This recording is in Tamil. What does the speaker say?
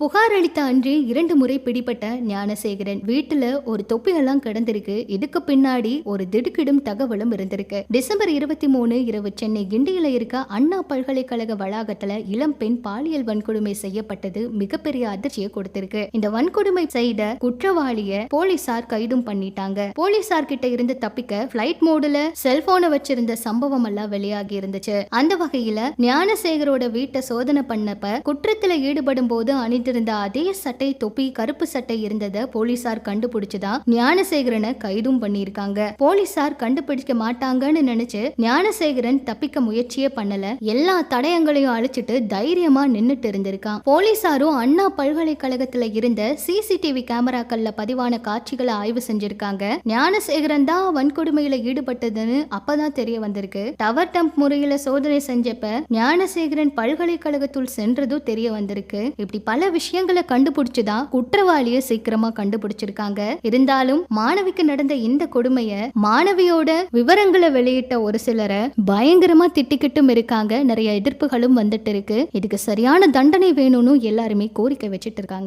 புகார் அளித்த அன்றே இரண்டு முறை பிடிபட்ட ஞானசேகரன் வீட்டுல ஒரு தொப்பியெல்லாம் கிடந்திருக்கு. இதுக்கு பின்னாடி ஒரு திடுக்கிடும் தகவலும் இருந்திருக்கு. டிசம்பர் இருபத்தி மூணு இரவு சென்னை கிண்டியில இருக்க அண்ணா பல்கலைக்கழக வளாகத்துல இளம் பெண் பாலியல் வன்கொடுமை செய்யப்பட்டது மிகப்பெரிய அதிர்ச்சியை கொடுத்திருக்கு. இந்த வன்கொடுமை செய்த குற்றவாளிய போலீசார் கைதும் பண்ணிட்டாங்க. போலீசார் கிட்ட இருந்து தப்பிக்க பிளைட் மோடுல செல்போனை வச்சிருந்த சம்பவம் எல்லாம் வெளியாகி இருந்துச்சு. அந்த வகையில ஞானசேகரோட வீட்டை சோதனை பண்ணப்ப குற்றத்துல ஈடுபடும் போது அணிந்திருந்த அதே சட்டை தொப்பி கருப்பு சட்டை இருந்ததை போலீசார் கண்டுபிடிச்சதா? ஞானசேகரனை கைதும் பண்ணியிருக்காங்க. போலீசார் கண்டுபிடிக்க மாட்டாங்கன்னு நினைச்சு ஞானசேகரன் தப்பிக்க முயற்சியே பண்ணல. எல்லா தடயங்களையும் அழிச்சிட்டு தைரியமா நின்னுட்டு இருந்திருக்கான். போலீசாரும் அண்ணா பல்கலைக்கழகத்துல இருந்த சிசிடிவி கேமராக்கள்ல பதிவான காட்சிகளை ஆய்வு செஞ்சிருக்காங்க. ஞானசேகரன் தான் வன்கொடுமையில ஈடுபட்டதுன்னு அப்பதான் தெரிய வந்திருக்கு. டவர் டம்ப் முறையில சோதனை செஞ்சப்ப ஞானசேகரன் பல்கலைக்கழகத்துள் சென்றதும் தெரிய வந்திருக்கு. இப்படி பல விஷயங்களை கண்டுபிடிச்சுதான் குற்றவாளியை சீக்கிரமா கண்டுபிடிச்சிருக்காங்க. இருந்தாலும் மாணவிக்கு நடந்த இந்த கொடுமைய மாணவியோட விவரங்களை வெளியிட்ட ஒரு சிலரை பயங்கரமா திட்டிக்கிட்டும் இருக்காங்க. நிறைய எதிர்ப்புகளும் வந்துட்டு இருக்கு. இதுக்கு சரியான தண்டனை வேணும்னு எல்லாருமே கோரிக்கை வச்சிட்டு இருக்காங்க.